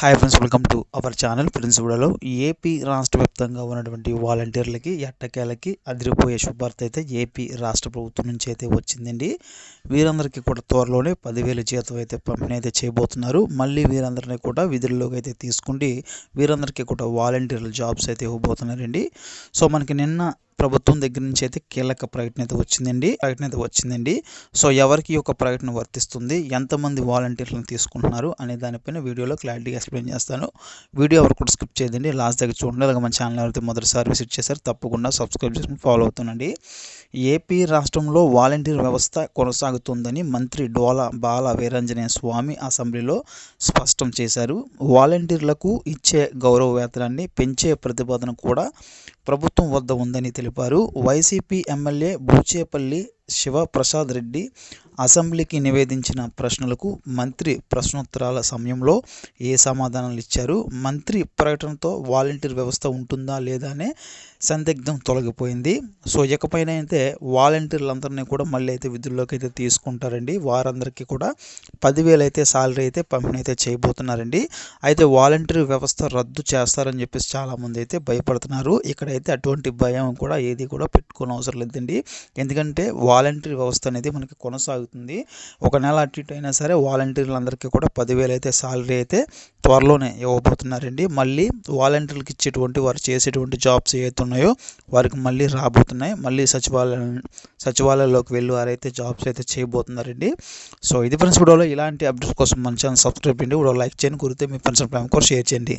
Hi friends welcome to our channel friends వీడియోలో AP రాష్ట్ర వ్యాప్తంగా ఉన్నటువంటి వాలంటీర్లకి ఎట్టకేలకి అదిరిపోయే శుభార్త అయితే ఏపీ రాష్ట్ర ప్రభుత్వం నుంచి అయితే వచ్చిందండి. వీరందరికీ కూడా త్వరలోనే పదివేల జీతం అయితే పంపిణీ అయితే చేయబోతున్నారు. మళ్ళీ వీరందరినీ కూడా విధుల్లోకి అయితే తీసుకుండి వీరందరికీ కూడా వాలంటీర్ల జాబ్స్ అయితే ఇవ్వబోతున్నారండి. సో మనకి నిన్న ప్రభుత్వం దగ్గర నుంచి అయితే కీలక ప్రకటన అయితే వచ్చిందండి. ప్రకటన అయితే వచ్చిందండి. సో ఎవరికి ఈ యొక్క ప్రకటన వర్తిస్తుంది? ఎంతమంది వాలంటీర్లను తీసుకుంటున్నారు? అనే దానిపైన వీడియోలో క్లారిటీగా ఎక్స్ప్లెయిన్ చేస్తాను. వీడియో ఎవరు కూడా స్కిప్ చేయదండి. లాస్ట్ దగ్గర చూడండి. అలాగే మన ఛానల్ ఎవరైతే మొదటిసారి విజిట్ చేశారు తప్పకుండా సబ్స్క్రైబ్ చేసుకుని ఫాలో అవుతుండండి. ఏపీ రాష్ట్రంలో వాలంటీర్ వ్యవస్థ కొనసాగుతుందని మంత్రి డోలా బాల వీరంజనేయ స్వామి అసెంబ్లీలో స్పష్టం చేశారు. వాలంటీర్లకు ఇచ్చే గౌరవ వేతనాన్ని పెంచే ప్రతిపాదన కూడా ప్రభుత్వం వద్ద ఉందని తెలిపారు. వైసీపీ ఎమ్మెల్యే బూచేపల్లి శివప్రసాద్ రెడ్డి అసెంబ్లీకి నివేదించిన ప్రశ్నలకు మంత్రి ప్రశ్నోత్తరాల సమయంలో ఏ సమాధానాలు ఇచ్చారు? మంత్రి ప్రకటనతో వాలంటీర్ వ్యవస్థ ఉంటుందా లేదా అనే సందిగ్ధం తొలగిపోయింది. సో ఇకపైన అయితే వాలంటీర్లందరినీ కూడా మళ్ళీ అయితే విధుల్లోకి అయితే తీసుకుంటారండి. వారందరికీ కూడా పదివేలు అయితే శాలరీ అయితే పంపిణీ అయితే చేయబోతున్నారండి. అయితే వాలంటీర్ వ్యవస్థ రద్దు చేస్తారని చెప్పేసి చాలామంది అయితే భయపడుతున్నారు. ఇక్కడైతే అటువంటి భయం కూడా ఏది కూడా పెట్టుకోని అవసరం లేదండి. ఎందుకంటే వా వాలంటీర్ వ్యవస్థ అనేది మనకి కొనసాగుతుంది. ఒక నెల అటు ఇటు అయినా సరే వాలంటీర్లందరికీ కూడా పదివేలు అయితే సాలరీ అయితే త్వరలోనే ఇవ్వబోతున్నారండి. మళ్ళీ వాలంటీర్లకు ఇచ్చేటువంటి వారు చేసేటువంటి జాబ్స్ ఏవైతే ఉన్నాయో వారికి మళ్ళీ రాబోతున్నాయి. మళ్ళీ సచివాలయం సచివాలయంలోకి వెళ్ళి వారైతే జాబ్స్ అయితే చేయబోతున్నారండి. సో ఇది ఫ్రెండ్స్ వీడియోలో ఇలాంటి అప్డేట్స్ కోసం మన ఛానల్ సబ్స్క్రైబ్ చేయండి. వీడియో లైక్ చేయండి. కురితే మీ ఫ్రెండ్స్ ప్లాన్ కూడా షేర్ చేయండి.